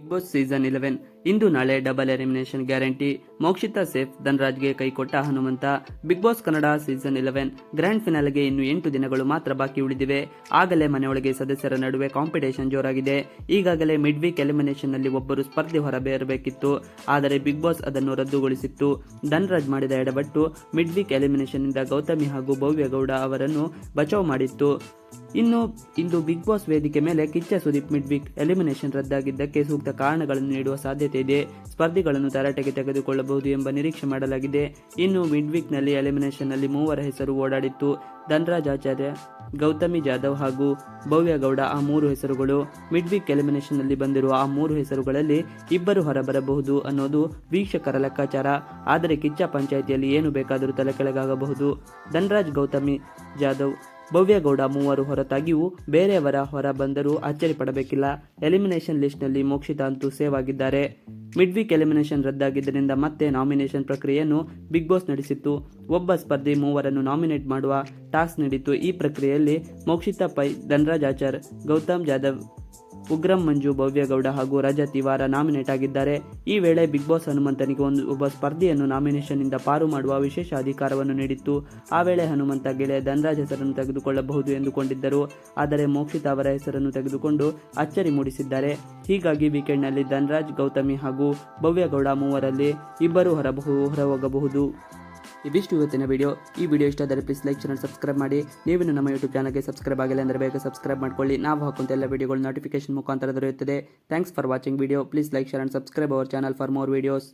Big Boss season eleven ಇಂದು ನಾಳೆ double elimination guarantee Mokshitha safe ಧನ್ರಾಜ್ಗೆ ಕೈಕೊಟ್ಟ Hanumantha. Bigg Boss Kannada season eleven grand ಫಿನಾಲ್ಗೆ ಇನ್ನು ಎಂಟು ದಿನಗಳು ಮಾತ್ರ ಬಾಕಿ ಉಳಿದಿವೆ. ಆಗಲೇ ಮನೆಯೊಳಗೆ ಸದಸ್ಯರ ನಡುವೆ ಕಾಂಪಿಟೇಷನ್ ಜೋರಾಗಿದೆ. ಈಗಾಗಲೇ ಮಿಡ್ ವೀಕ್ ಎಲಿಮಿನೇಷನ್ನಲ್ಲಿ ಒಬ್ಬರು ಸ್ಪರ್ಧೆ ಹೊರಬೇರಬೇಕಿತ್ತು. ಆದರೆ ಬಿಗ್ ಬಾಸ್ ಅದನ್ನು ರದ್ದುಗೊಳಿಸಿತ್ತು. ಧನ್ರಾಜ್ ಮಾಡಿದ ಎಡವಟ್ಟು ಮಿಡ್ ವೀಕ್ ಎಲಿಮಿನೇಷನ್ ಇಂದ ಗೌತಮಿ ಹಾಗೂ ಭವ್ಯಗೌಡ ಅವರನ್ನು ಬಚಾವ್ ಮಾಡಿತ್ತು. ಇನ್ನು ಇಂದು ಬಿಗ್ ಬಾಸ್ ವೇದಿಕೆ ಮೇಲೆ Kichcha Sudeep midweek elimination ರದ್ದಾಗಿದ್ದಕ್ಕೆ ಸೂಕ್ತ ಕಾರಣಗಳನ್ನು ನೀಡುವ ಸಾಧ್ಯತೆ ಇದೆ. ಸ್ಪರ್ಧಿಗಳನ್ನು ತರಾಟೆಗೆ ತೆಗೆದುಕೊಳ್ಳಬಹುದು ಎಂಬ ನಿರೀಕ್ಷೆ ಮಾಡಲಾಗಿದೆ. ಇನ್ನು ಮಿಡ್ ಎಲಿಮಿನೇಷನ್ನಲ್ಲಿ ನಲ್ಲಿ ಎಲಿಮಿನೇಷನ್ನಲ್ಲಿ ಮೂವರ ಹೆಸರು ಓಡಾಡಿತ್ತು. ಧನ್ರಾಜ್ ಆಚಾರ್ಯ, ಗೌತಮಿ ಜಾಧವ್ ಹಾಗೂ ಭವ್ಯಗೌಡ ಆ ಮೂರು ಹೆಸರುಗಳು. ಮಿಡ್ ವೀಕ್ ಎಲಿಮಿನೇಷನ್ನಲ್ಲಿ ಬಂದಿರುವ ಆ ಮೂರು ಹೆಸರುಗಳಲ್ಲಿ ಇಬ್ಬರು ಹೊರಬರಬಹುದು ಅನ್ನೋದು ವೀಕ್ಷಕರ ಲೆಕ್ಕಾಚಾರ. ಆದರೆ ಕಿಚ್ಚ ಪಂಚಾಯಿತಿಯಲ್ಲಿ ಏನು ಬೇಕಾದರೂ ತಲೆ ಕೆಳಗಾಗಬಹುದು. ಧನ್ರಾಜ್, ಗೌತಮಿ ಜಾಧವ್ ಭವ್ಯಗೌಡ ಮೂವರು ಹೊರತಾಗಿಯೂ ಬೇರೆಯವರ ಹೊರ ಬಂದರೂ ಅಚ್ಚರಿ ಪಡಬೇಕಿಲ್ಲ ಎಲಿಮಿನೇಷನ್ ಲಿಸ್ಟ್ನಲ್ಲಿ ಮೋಕ್ಷಿತಾ ಅಂತೂ ಸೇವ್ ಆಗಿದ್ದಾರೆ ಮಿಡ್ ವೀಕ್ ಎಲಿಮಿನೇಷನ್ ರದ್ದಾಗಿದ್ದರಿಂದ ಮತ್ತೆ ನಾಮಿನೇಷನ್ ಪ್ರಕ್ರಿಯೆಯನ್ನು ಬಿಗ್ ಬಾಸ್ ನಡೆಸಿತ್ತು. ಒಬ್ಬ ಸ್ಪರ್ಧಿ ಮೂವರನ್ನು ನಾಮಿನೇಟ್ ಮಾಡುವ ಟಾಸ್ಕ್ ನೀಡಿತ್ತು. ಈ ಪ್ರಕ್ರಿಯೆಯಲ್ಲಿ ಮೋಕ್ಷಿತಾ ಪೈ ಧನ್ರಾಜ್ ಆಚಾರ್, ಗೌತಮ್ ಜಾಧವ್ ಉಗ್ರಂ ಮಂಜು ಭವ್ಯಗೌಡ ಹಾಗೂ ರಜಾ ತಿವಾರ ನಾಮಿನೇಟ್ ಆಗಿದ್ದಾರೆ. ಈ ವೇಳೆ ಬಿಗ್ ಬಾಸ್ ಹನುಮಂತನಿಗೆ ಒಂದು ಒಬ್ಬ ಸ್ಪರ್ಧಿಯನ್ನು ನಾಮಿನೇಷನ್ನಿಂದ ಪಾರು ಮಾಡುವ ವಿಶೇಷ ಅಧಿಕಾರವನ್ನು ನೀಡಿತ್ತು. ಆ ವೇಳೆ ಹನುಮಂತ ಗೆಳೆಯ ಧನರಾಜ್ ಹೆಸರನ್ನು ತೆಗೆದುಕೊಳ್ಳಬಹುದು ಎಂದುಕೊಂಡಿದ್ದರು. ಆದರೆ ಮೋಕ್ಷಿತ ಅವರ ಹೆಸರನ್ನು ತೆಗೆದುಕೊಂಡು ಅಚ್ಚರಿ ಮೂಡಿಸಿದ್ದಾರೆ. ಹೀಗಾಗಿ ವೀಕೆಂಡ್ನಲ್ಲಿ ಧನರಾಜ್, ಗೌತಮಿ ಹಾಗೂ ಭವ್ಯಗೌಡ ಮೂವರಲ್ಲಿ ಇಬ್ಬರು ಹೊರಬಹು ಹೊರಹೋಗಬಹುದು. ಇದಿಷ್ಟು ಇವತ್ತಿನ ವಿಡಿಯೋ ಈ ವಿಡಿಯೋ ಇಷ್ಟ ಆದರೆ ಪ್ಲೀಸ್ ಲೈಕ್ ಚಾನಲ್ ಸಬ್ಸ್ಕ್ರೈಬ್ ಮಾಡಿ. ನೀವೇನು ನಮ್ಮ ಯೂಟ್ಯೂಬ್ ಚಾನಲ್ಗೆ ಸಬ್ಸ್ಕ್ರೈಬ್ ಆಗಿಲ್ಲ ಅಂದರೆ ಬೇಗ ಸಬ್ಸ್ಕ್ರೈಬ್ ಮಾಡ್ಕೊಳ್ಳಿ. ನಾವು ಹಾಕುವಂಥ ಎಲ್ಲ ವಿಡಿಯೋಗಳು ನೋಟಿಫಿಕೇಶನ್ ಮುಖಾಂತರ ದೊರೆಯುತ್ತದೆ. Thanks for watching video please like share and subscribe our channel for more videos